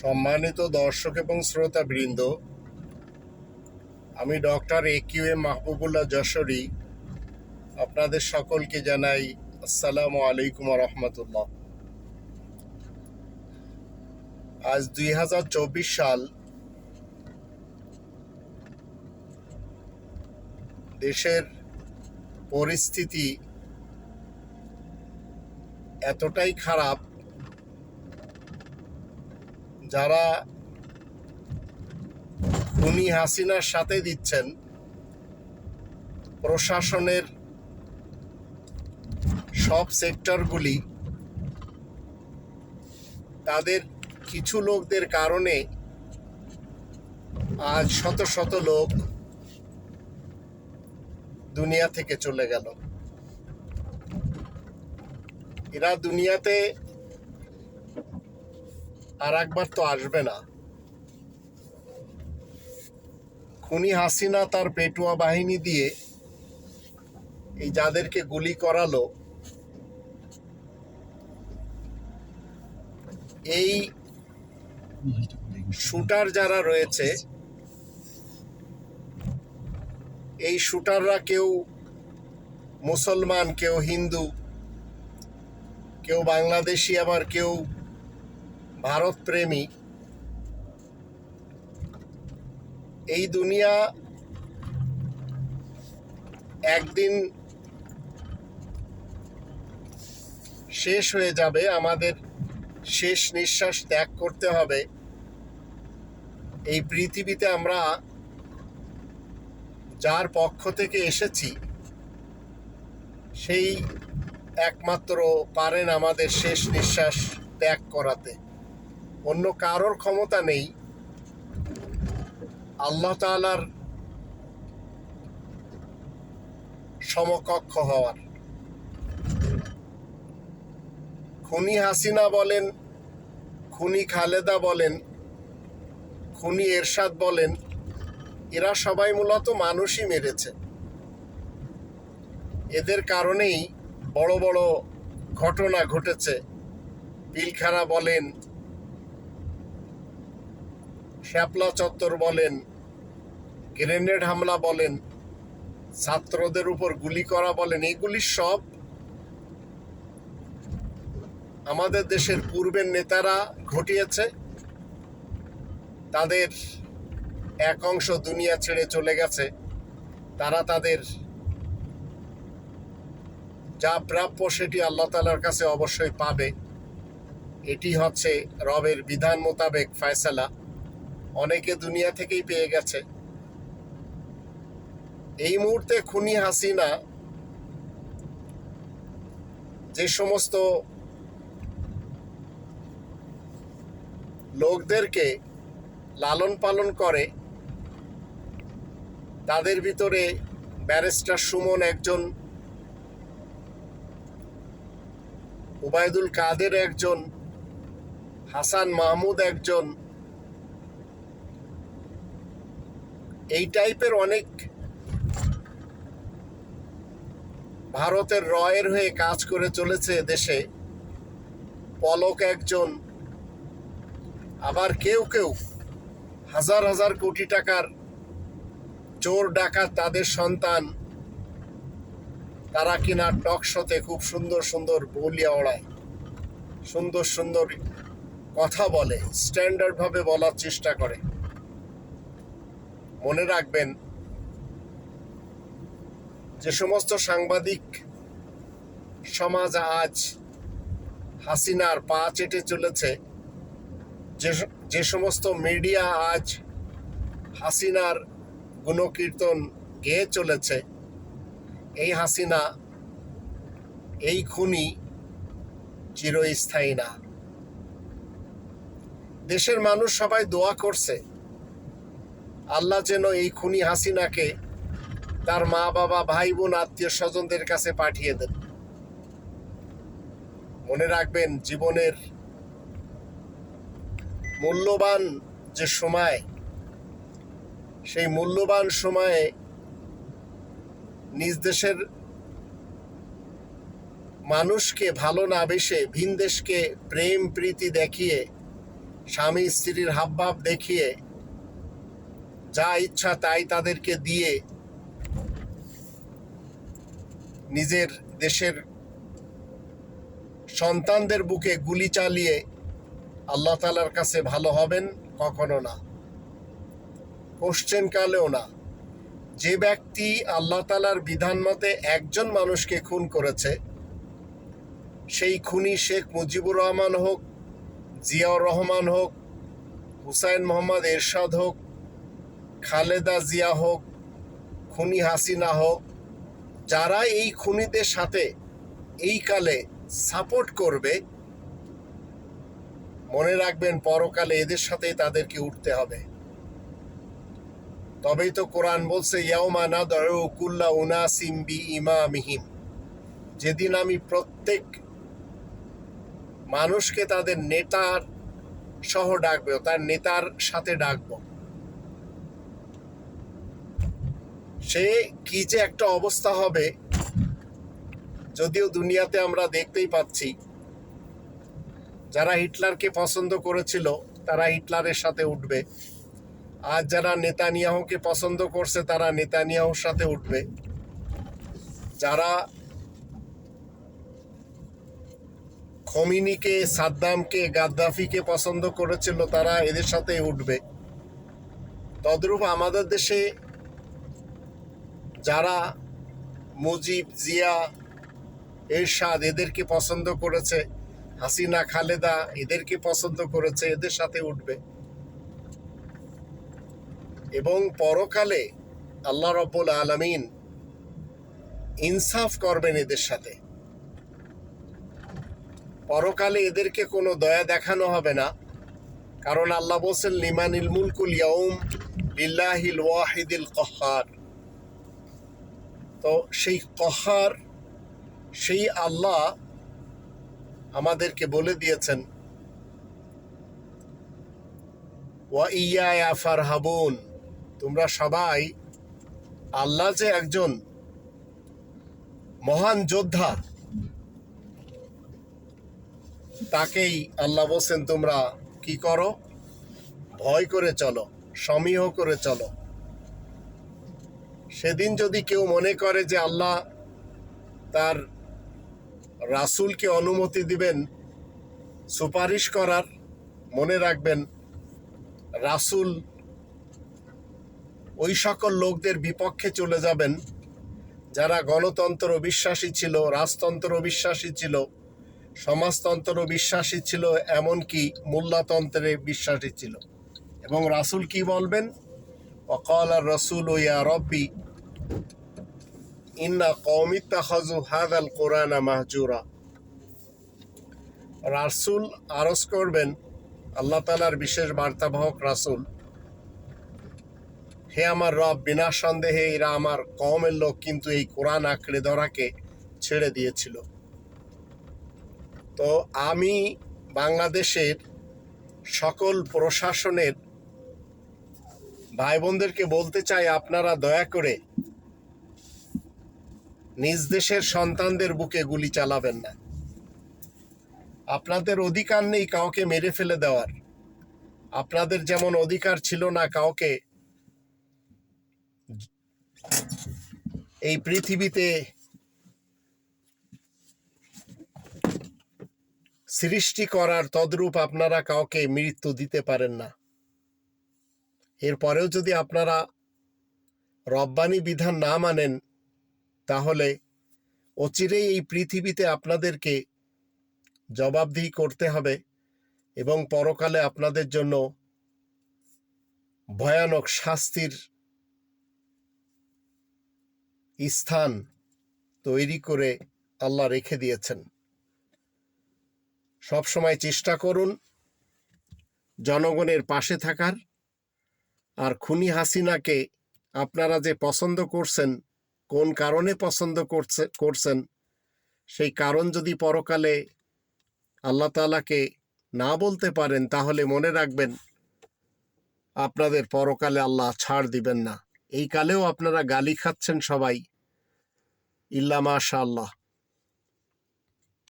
সম্মানিত দর্শক এবং শ্রোতা বৃন্দ আমি doctor A Q M Mahbubullah Jashori. আপনাদের সকলকে জানাই আসসালামু আলাইকুম রহমতুল্লাহ আজ দুই হাজার চব্বিশ সাল দেশের পরিস্থিতি এতটাই খারাপ যারা খুনি হাসিনার সাথে দিচ্ছেন, প্রশাসনের সব সেক্টরগুলি, তাদের কিছু লোকদের কারণে আজ শত শত লোক দুনিয়া থেকে চলে গেল। এরা দুনিয়াতে আর একবার তো আসবে না। খুনি হাসিনা তার পেটুয়া বাহিনী দিয়ে এই যাদেরকে গুলি করালো, এই শুটার যারা রয়েছে, এই শুটাররা কেউ মুসলমান, কেউ হিন্দু, কেউ বাংলাদেশি, আবার কেউ ভারত প্রেমী এই দুনিয়া একদিন শেষ হয়ে যাবে, আমাদের শেষ নিঃশ্বাস ত্যাগ করতে হবে। এই পৃথিবীতে আমরা যার পক্ষ থেকে এসেছি, সেই একমাত্র পারেন আমাদের শেষ নিঃশ্বাস ত্যাগ করাতে। অন্য কারোর ক্ষমতা নেই, আল্লাহ তালার সমকক্ষ হওয়ার। খুনি হাসিনা বলেন, খুনি খালেদা বলেন, খুনি এরশাদ বলেন, এরা সবাই মূলত মানুষই মেরেছে। এদের কারণেই বড় বড় ঘটনা ঘটেছে। পিলখানা বলেন শ্যাপলা চত্বর বলেন, গ্রেনেড হামলা বলেন, ছাত্রদের উপর গুলি করা বলেন, এগুলি সব আমাদের দেশের পূর্বের নেতারা ঘটিয়েছে। তাদের এক অংশ দুনিয়া ছেড়ে চলে গেছে। তারা তাদের যা প্রাপ্য সেটি আল্লাহ তালার কাছে অবশ্যই পাবে। এটি হচ্ছে রবের বিধান মোতাবেক ফয়সালা। অনেকে দুনিয়া থেকেই পেয়ে গেছে। এই মুহূর্তে খুনি হাসিনা যে সমস্ত লোকদেরকে লালন পালন করে, তাদের ভিতরে ব্যারিস্টার সুমন একজন, উবায়দুল কাদের একজন, হাসান মাহমুদ একজন এই টাইপের অনেক ভারতের রয়ের হয়ে কাজ করে চলেছে দেশে। পলক একজন, আবার কেউ কেউ হাজার হাজার কোটি টাকার চোর ডাকাত তাদের সন্তান, তারা কিনা টক শোতে খুব সুন্দর সুন্দর বলিয়া ওড়ায়, সুন্দর সুন্দর কথা বলে স্ট্যান্ডার্ডভাবে বলার চেষ্টা করে। মনে রাখবেন যে সমস্ত সাংবাদিক সমাজ আজ হাসিনার পা চেটে চলেছে। যে যে সমস্ত মিডিয়া আজ হাসিনার গুণকীর্তন গেয়ে চলেছে, এই হাসিনা, এই খুনি চিরস্থায়ী না। দেশের মানুষ সবাই দোয়া করছে। আল্লাহ যেন এই খুনি হাসিনাকে তার মা বাবা, ভাই বোন, আত্মীয় স্বজনদের কাছে পাঠিয়ে দেন। মনে রাখবেন, জীবনের মূল্যবান যে সময়, সেই মূল্যবান সময়ে নিজ দেশের মানুষকে ভালো না বেসে, ভিন দেশকে প্রেম, প্রীতি দেখিয়ে স্বামী স্ত্রীর হাবভাব দেখিয়ে যা ইচ্ছা তাই তাদেরকে দিয়ে নিজের দেশের সন্তানদের বুকে গুলি চালিয়ে আল্লাহ তালার কাছে ভালো হবেন কখনো না। কোশ্চেন কালেও না। যে ব্যক্তি আল্লাহ তালার বিধান মতে একজন মানুষকে খুন করেছে, সেই খুনি শেখ মুজিবুর রহমান হোক, জিয়াউর রহমান হোক, হুসাইন মোহাম্মদ এরশাদ হোক খালেদা জিয়া হোক, খুনি হাসিনা হোক, যারা এই খুনিদের সাথে এই কালে সাপোর্ট করবে, মনে রাখবেন পরকালে এদের সাথে তাদেরকে উঠতে হবে। তবেই তো কোরআন বলছে, ইয়াউমা না দরু কুল্লা উনাসিম বি ইমামিহিম যেদিন আমি প্রত্যেক মানুষকে তাদের নেতার সহ ডাকবে, তার নেতার সাথে ডাকবো। সে কি যে একটা অবস্থা হবে, যদিও দুনিয়াতে আমরা দেখতেই পাচ্ছি। যারা হিটলারকে পছন্দ করেছিল, তারা হিটলারের সাথে উঠবে। আর যারা নেতানিয়াহুকে পছন্দ করছে, তারা নেতানিয়াহুর সাথে উঠবে। যারা খমিনিকে, সাদ্দামকে, গাদ্দাফিকে পছন্দ করেছিল, তারা এদের সাথে উঠবে। তদ্রূপ আমাদের দেশে যারা মুজিব, জিয়া, এরশাদ এদেরকে পছন্দ করেছে, হাসিনা, খালেদা এদেরকে পছন্দ করেছে, এদের সাথে উঠবে। এবং পরকালে আল্লাহ রব্বুল আলমিন ইনসাফ করবেন এদের সাথে। পরকালে এদেরকে কোনো দয়া দেখানো হবে না। কারণ আল্লাহ বলছেন, লিমানিল মুলকুল ইয়াউম লিল্লাহিল ওয়াহিদিল কহার। তো সেই কহার, সেই আল্লাহ আমাদেরকে বলে দিয়েছেন, ওয়া ফারহাবুন তোমরা সবাই আল্লাহ যে একজন মহান যোদ্ধা, তাকেই আল্লাহ বলছেন, তোমরা কি করো? ভয় করে চলো, সমীহ করে চলো। সেদিন যদি কেউ মনে করে যে আল্লাহ তার রাসূলকে অনুমতি দিবেন, সুপারিশ করার, মনে রাখবেন, রাসূল ওই সকল লোকদের বিপক্ষে চলে যাবেন, যারা গণতন্ত্র বিশ্বাসী ছিল, রাজতন্ত্র বিশ্বাসী ছিল, সমাজতন্ত্র বিশ্বাসী ছিল, এমনকি মোল্লাতন্ত্রে বিশ্বাসী ছিল। এবং রাসূল কি বলবেন? অকাল আর রসুল ও ইয়া রব্বি রাসুল আরজ করবেন, আল্লাহ তালার বিশেষ বার্তাবাহক রাসুল, হে আমার রব, বিনা সন্দেহে এরা আমার কমের লোক কিন্তু এই কোরআন আঁকড়ে ধরাকে ছেড়ে দিয়েছিল। তো আমি বাংলাদেশের সকল প্রশাসনের ভাই বোনদেরকে বলতে চাই, আপনারা দয়া করে নিজ দেশের সন্তানদের বুকে গুলি চালাবেন না। আপনাদের অধিকার নেই কাউকে মেরে ফেলে দেওয়ার। আপনাদের যেমন অধিকার ছিল না কাউকে, এই পৃথিবীতে সৃষ্টি করার তদ্রূপ আপনারা কাউকে মৃত্যু দিতে পারেন না। এরপরেও যদি আপনারা রব্বানি বিধান না মানেন তাহলে অচিরেই এই পৃথিবীতে আপনাদেরকে জবাবদিহি করতে হবে এবং পরকালে আপনাদের জন্য ভয়ানক শাস্তির স্থান তৈরি করে আল্লাহ রেখে দিয়েছেন। সব সময় চেষ্টা করুন জনগণের পাশে থাকার। আর খুনি হাসিনাকে আপনারা যে পছন্দ করছেন কোন কারণে পছন্দ করছে, করছেন? সেই কারণ যদি পরকালে আল্লাহ তালাকে না বলতে পারেন, তাহলে মনে রাখবেন আপনাদের পরকালে আল্লাহ ছাড় দিবেন না। এই কালেও আপনারা গালি খাচ্ছেন সবাই। ইল্লা মাশা আল্লাহ